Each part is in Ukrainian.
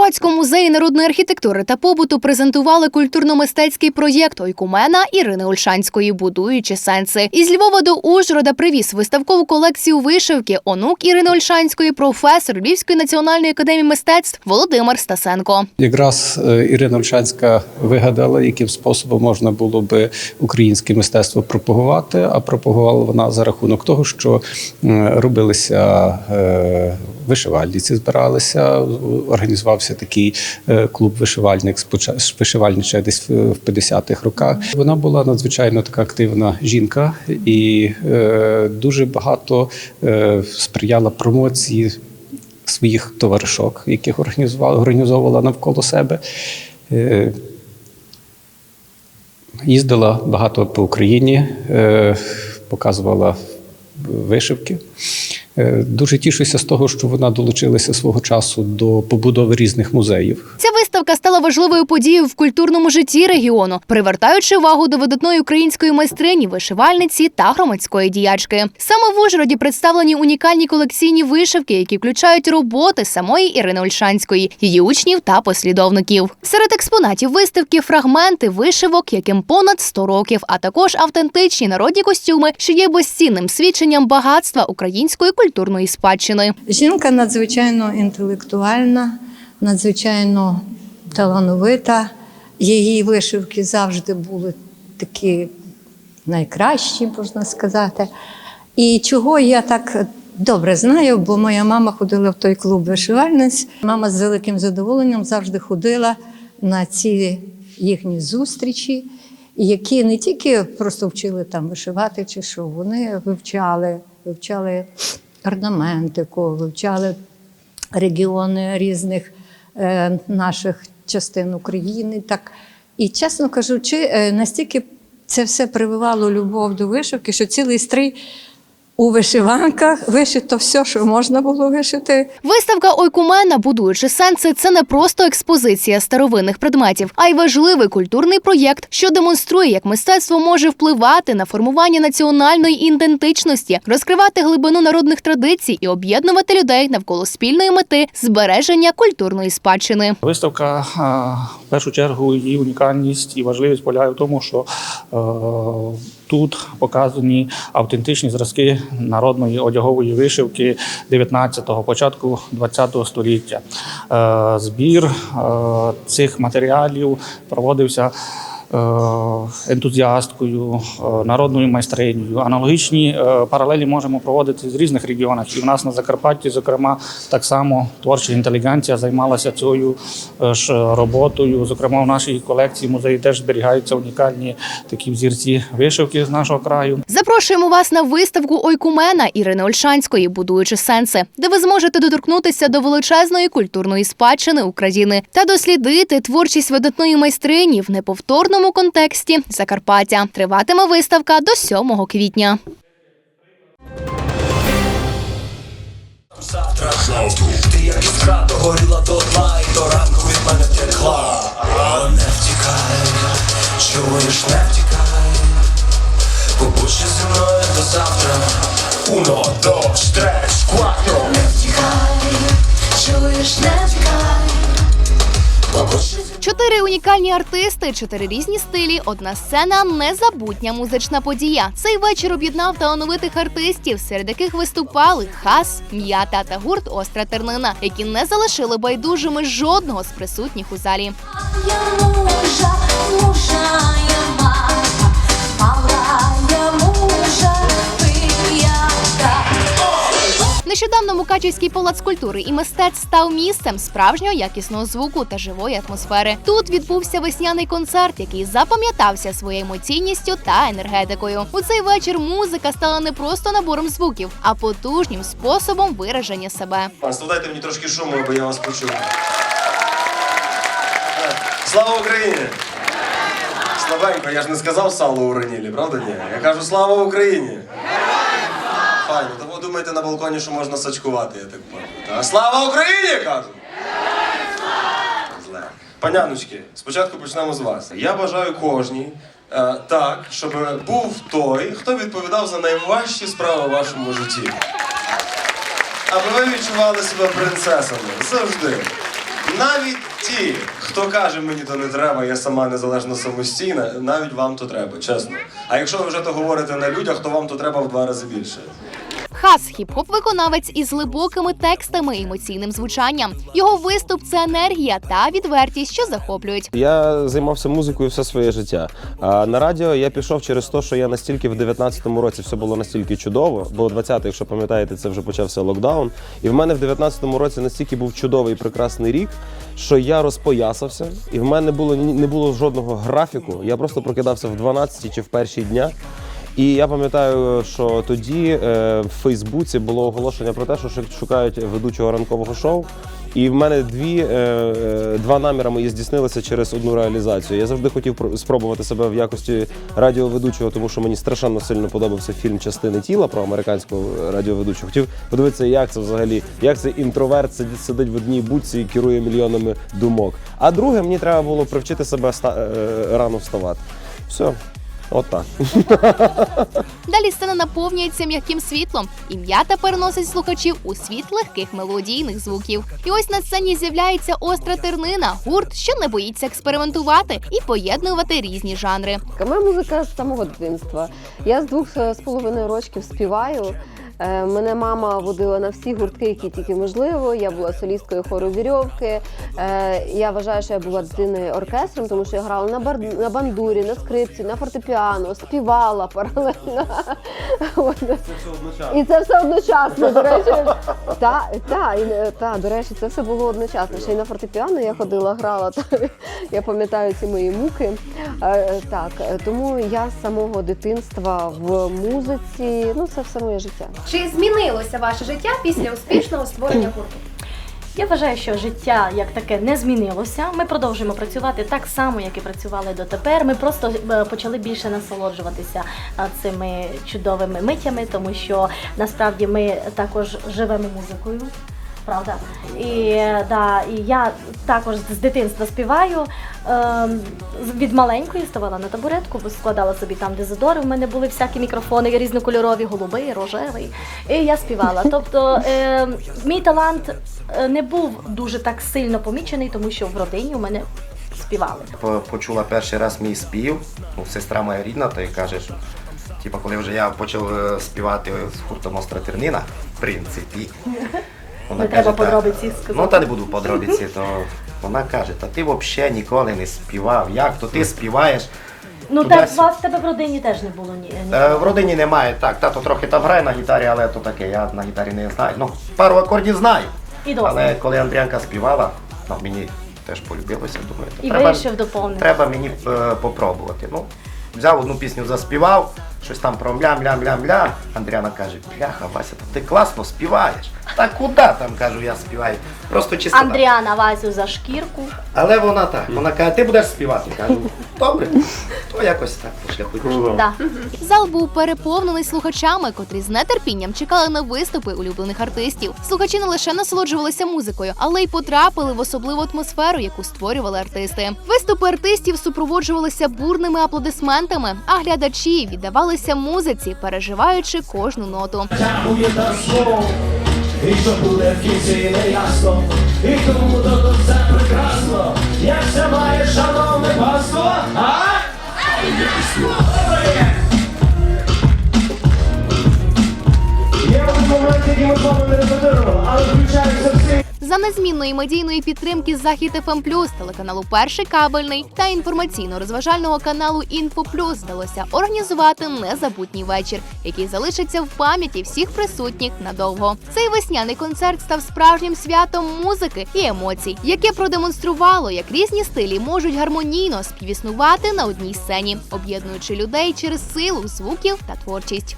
Закарпатському музеї народної архітектури та побуту презентували культурно-мистецький проєкт Ойкумена Ірини Ольшанської Будуючи сенси. Із Львова до Ужгорода привіз виставкову колекцію вишивки онук Ірини Ольшанської, професор Львівської національної академії мистецтв Володимир Стасенко. Якраз е, Ірина Ольшанська вигадала, яким способом можна було би українське мистецтво пропагувати. А пропагувала вона за рахунок того, що робилися е, вишивальниці, збиралися, організувався такий е, клуб вишивальник вишивальнича десь в в 50-х роках. Вона була надзвичайно така активна жінка і е, дуже багато е, сприяла промоції своїх товаришок, яких організувала, організовувала навколо себе. Е, Їздила багато по Україні, е, показувала вишивки. Е, Дуже тішуся з того, що вона долучилася свого часу до побудови різних музеїв. Ця виставка стала важливою подією в культурному житті регіону, привертаючи увагу до видатної української майстрині, вишивальниці та громадської діячки. Саме в Ужгороді представлені унікальні колекційні вишивки, які включають роботи самої Ірини Ольшанської, її учнів та послідовників. Серед експонатів виставки фрагменти вишивок, яким понад 100 років, а також автентичні народні костюми, що є безцінним свідченням багатства української культурної спадщини. Жінка надзвичайно інтелектуальна, надзвичайно талановита. Її вишивки завжди були такі найкращі, можна сказати. І чого я так добре знаю, бо моя мама ходила в той клуб вишивальниць. Мама з великим задоволенням завжди ходила на ці їхні зустрічі, які не тільки просто вчили там вишивати чи що, вони вивчали, вивчали орнаментику, вивчали регіони різних е, наших частин України. Так. І чесно кажучи, е, настільки це все прививало любов до вишивки, що цілий стрій у вишиванках вишито все, що можна було вишити. Виставка Ойкумена, будуючи сенси, це не просто експозиція старовинних предметів, а й важливий культурний проєкт, що демонструє, як мистецтво може впливати на формування національної ідентичності, розкривати глибину народних традицій і об'єднувати людей навколо спільної мети збереження культурної спадщини. Виставка в першу чергу її унікальність і важливість полягає в тому, що е, тут показані автентичні зразки народної одягової вишивки 19-го, початку 20-го століття. Е, збір е, цих матеріалів проводився. Е, Ентузіасткою, е, народною майстринею. Аналогічні е, паралелі можемо проводити з різних регіонах. І в нас на Закарпатті, зокрема, так само творча інтелігенція займалася цією ж роботою. Зокрема, в нашій колекції музеї теж зберігаються унікальні такі взірці вишивки з нашого краю. Запрошуємо вас на виставку Ойкумена Ірини Ольшанської, будуючи сенси, де ви зможете доторкнутися до величезної культурної спадщини України та дослідити творчість видатної майстрині в неповторному контексті Закарпаття. Триватиме виставка до 7 квітня. Завтра ти як іскра догоріла до дна І до ранку від мене текла А не втікай, чуєш, не втікай Побудь зі мною до завтра Уно, dos, tres, cuatro Не втікай, чуєш, не втікай. Побудь Чотири унікальні артисти, чотири різні стилі, одна сцена, незабутня музична подія. Цей вечір об'єднав талановитих артистів, серед яких виступали хас, м'ята та гурт Остра тернина, які не залишили байдужими жодного з присутніх у залі. Я мужа, мужа, я Нещодавно Мукачівський палац культури і мистецтв став місцем справжнього якісного звуку та живої атмосфери. Тут відбувся весняний концерт, який запам'ятався своєю емоційністю та енергетикою. У цей вечір музика стала не просто набором звуків, а потужнім способом вираження себе. Дайте мені трошки шуму, аби я вас почув. Слава Україні! Славенько, я ж не сказав сало уронілі, правда ні? Я кажу слава Україні! Файно, то ви думаєте на балконі, що можна сачкувати, я так бачу. Слава Україні! кажу! Зле. Паняночки, спочатку почнемо з вас. Я бажаю кожній е, так, щоб був той, хто відповідав за найважчі справи в вашому житті. Аби ви відчували себе принцесами завжди. Навіть ті, хто каже, мені то не треба, я сама незалежно самостійна, навіть вам то треба, чесно. А якщо ви вже то говорите на людях, то вам то треба в два рази більше. Хас хіп-хоп виконавець із глибокими текстами емоційним звучанням. Його виступ це енергія та відвертість, що захоплюють. Я займався музикою все своє життя. А на радіо я пішов через те, що я настільки в 19-му році все було настільки чудово, бо 20-й, якщо пам'ятаєте, це вже почався локдаун. І в мене в 19-му році настільки був чудовий прекрасний рік, що я розпоясався, і в мене було не було жодного графіку. Я просто прокидався в 12 чи в перші дня. І я пам'ятаю, що тоді е, в Фейсбуці було оголошення про те, що шукають ведучого ранкового шоу. І в мене дві, е, е, два наміри мої здійснилися через одну реалізацію. Я завжди хотів про- спробувати себе в якості радіоведучого, тому що мені страшенно сильно подобався фільм Частини тіла про американського радіоведучого. Хотів подивитися, як це взагалі, як цей інтроверт сидить, сидить в одній будці і керує мільйонами думок. А друге, мені треба було привчити себе рано вставати. Все, от так. Далі сцена наповнюється м'яким світлом. і м'ята переносить слухачів у світ легких мелодійних звуків. І ось на сцені з'являється остра тернина, гурт, що не боїться експериментувати і поєднувати різні жанри. Моя музика з самого дитинства. Я з двох з половиною років співаю. Е, Мене мама водила на всі гуртки, які тільки можливо. Я була солісткою хору вірьовки. Е, Я вважаю, що я була дитиною оркестром, тому що я грала на бар на бандурі, на скрипці, на фортепіано, співала паралельно. От. І це все одночасно. До речі, та, та, і, е, та, до речі, це все було одночасно. Ще й на фортепіано я ходила, грала. Та, я пам'ятаю ці мої муки. Так, тому я з самого дитинства в музиці. Ну, це все моє життя. Чи змінилося ваше життя після успішного створення гурту? Я вважаю, що життя як таке не змінилося. Ми продовжуємо працювати так само, як і працювали дотепер. Ми просто е, почали більше насолоджуватися е, цими чудовими миттями, тому що насправді ми також живемо музикою. Правда, і да, і я також з дитинства співаю. Ем, від маленької ставала на табуретку, складала собі там дезодори. У мене були всякі мікрофони різнокольорові, голубий, рожевий. І я співала. Тобто е, мій талант е, не був дуже так сильно помічений, тому що в родині у мене співали. Почула перший раз мій спів. Ну, сестра моя рідна, то й каже, що типу, коли вже я почав е, співати з гуртом Остра Тернина, в принципі. Вона Не треба «Та- подробиці сказати». Ну, та не буду подробиці, то вона каже, та ти взагалі ніколи не співав. Як то ти співаєш? Ну Туди так сі- вас в тебе в родині теж не було ні. ні. Е, В родині немає. Так, тато трохи там грає на гітарі, але то таке, я на гітарі не знаю. Ну, пару акордів знаю. І досить. Але коли Андріанка співала, ну, мені теж полюбилося, думаю, то І треба, вирішив доповнити. треба мені е, попробувати. Ну, взяв одну пісню, заспівав, щось там про мля-мля-мля-мля. Андріана каже, бляха, Вася, ти класно співаєш. Та куди там, кажу, я співаю. Просто чисто. Андріана Вазю за шкірку. Але вона так, вона каже, ти будеш співати. Кажу, добре, то якось так по шляху пішло. Да. Зал був переповнений слухачами, котрі з нетерпінням чекали на виступи улюблених артистів. Слухачі не лише насолоджувалися музикою, але й потрапили в особливу атмосферу, яку створювали артисти. Виступи артистів супроводжувалися бурними аплодисментами, а глядачі віддавалися музиці, переживаючи кожну ноту. І що буде в кінці неясно, і тому то все прекрасно, як все має шановне панство, а? Є За незмінної медійної підтримки Захід ФМ+, телеканалу Перший кабельний та інформаційно-розважального каналу Інфо Плюс вдалося організувати незабутній вечір, який залишиться в пам'яті всіх присутніх надовго. Цей весняний концерт став справжнім святом музики і емоцій, яке продемонструвало, як різні стилі можуть гармонійно співіснувати на одній сцені, об'єднуючи людей через силу звуків та творчість.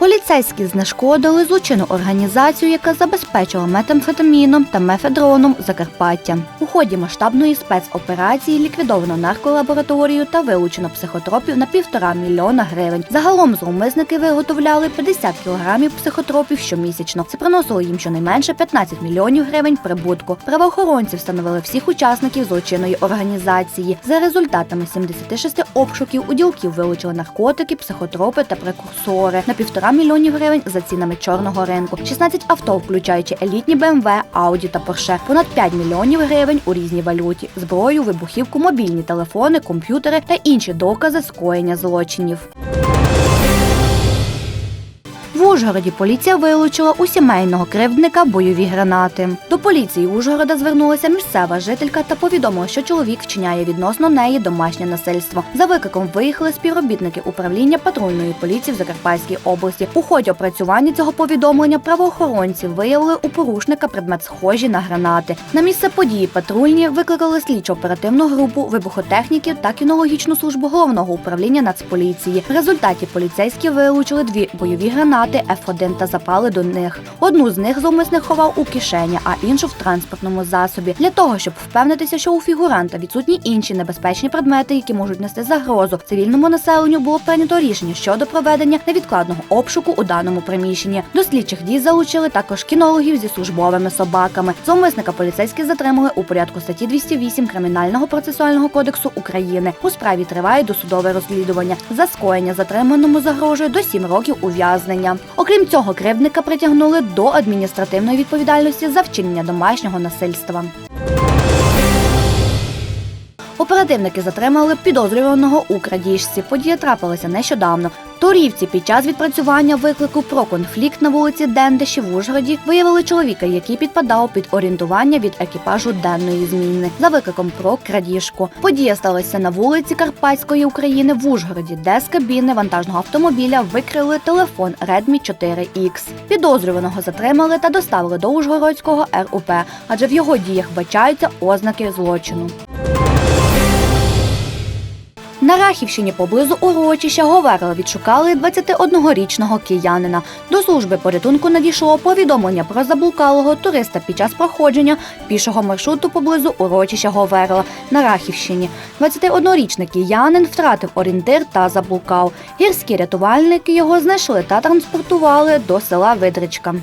Поліцейські знешкодили злочинну організацію, яка забезпечила метамфетаміном та мефедроном Закарпаття. У ході масштабної спецоперації ліквідовано нарколабораторію та вилучено психотропів на півтора мільйона гривень. Загалом зловмисники виготовляли 50 кілограмів психотропів щомісячно. Це приносило їм щонайменше 15 мільйонів гривень прибутку. Правоохоронці встановили всіх учасників злочинної організації. За результатами 76 обшуків у ділків вилучили наркотики, психотропи та прекурсори на півтора мільйонів гривень за цінами чорного ринку. 16 авто, включаючи елітні BMW, Audi та Porsche, понад 5 мільйонів гривень у різній валюті, зброю, вибухівку, мобільні телефони, комп'ютери та інші докази скоєння злочинів. Ужгороді поліція вилучила у сімейного кривдника бойові гранати. До поліції Ужгорода звернулася місцева жителька та повідомила, що чоловік вчиняє відносно неї домашнє насильство. За викликом виїхали співробітники управління патрульної поліції в Закарпатській області. У ході опрацювання цього повідомлення правоохоронці виявили у порушника предмет схожі на гранати. На місце події патрульні викликали слідчо-оперативну групу вибухотехніків та кінологічну службу головного управління Нацполіції. В результаті поліцейські вилучили дві бойові гранати F1 та запали до них. Одну з них зловмисник ховав у кишені, а іншу в транспортному засобі. Для того щоб впевнитися, що у фігуранта відсутні інші небезпечні предмети, які можуть нести загрозу цивільному населенню, було прийнято рішення щодо проведення невідкладного обшуку у даному приміщенні. До слідчих дій залучили також кінологів зі службовими собаками. Зловмисника поліцейські затримали у порядку статті 208 Кримінального процесуального кодексу України. У справі триває досудове розслідування. За скоєння затриманому загрожує до 7 років ув'язнення. Окрім цього, кривдника притягнули до адміністративної відповідальності за вчинення домашнього насильства. Оперативники затримали підозрюваного у крадіжці. Подія трапилася нещодавно. Торівці під час відпрацювання виклику про конфлікт на вулиці Дендеші в Ужгороді виявили чоловіка, який підпадав під орієнтування від екіпажу денної зміни за викликом про крадіжку. Подія сталася на вулиці Карпатської України в Ужгороді, де з кабіни вантажного автомобіля викрили телефон Redmi 4X. Підозрюваного затримали та доставили до Ужгородського РУП, адже в його діях бачаються ознаки злочину. На Рахівщині поблизу урочища Говерла відшукали 21-річного киянина. До служби порятунку надійшло повідомлення про заблукалого туриста під час проходження пішого маршруту поблизу урочища Говерла на Рахівщині. 21-річний киянин втратив орієнтир та заблукав. Гірські рятувальники його знайшли та транспортували до села Видричка.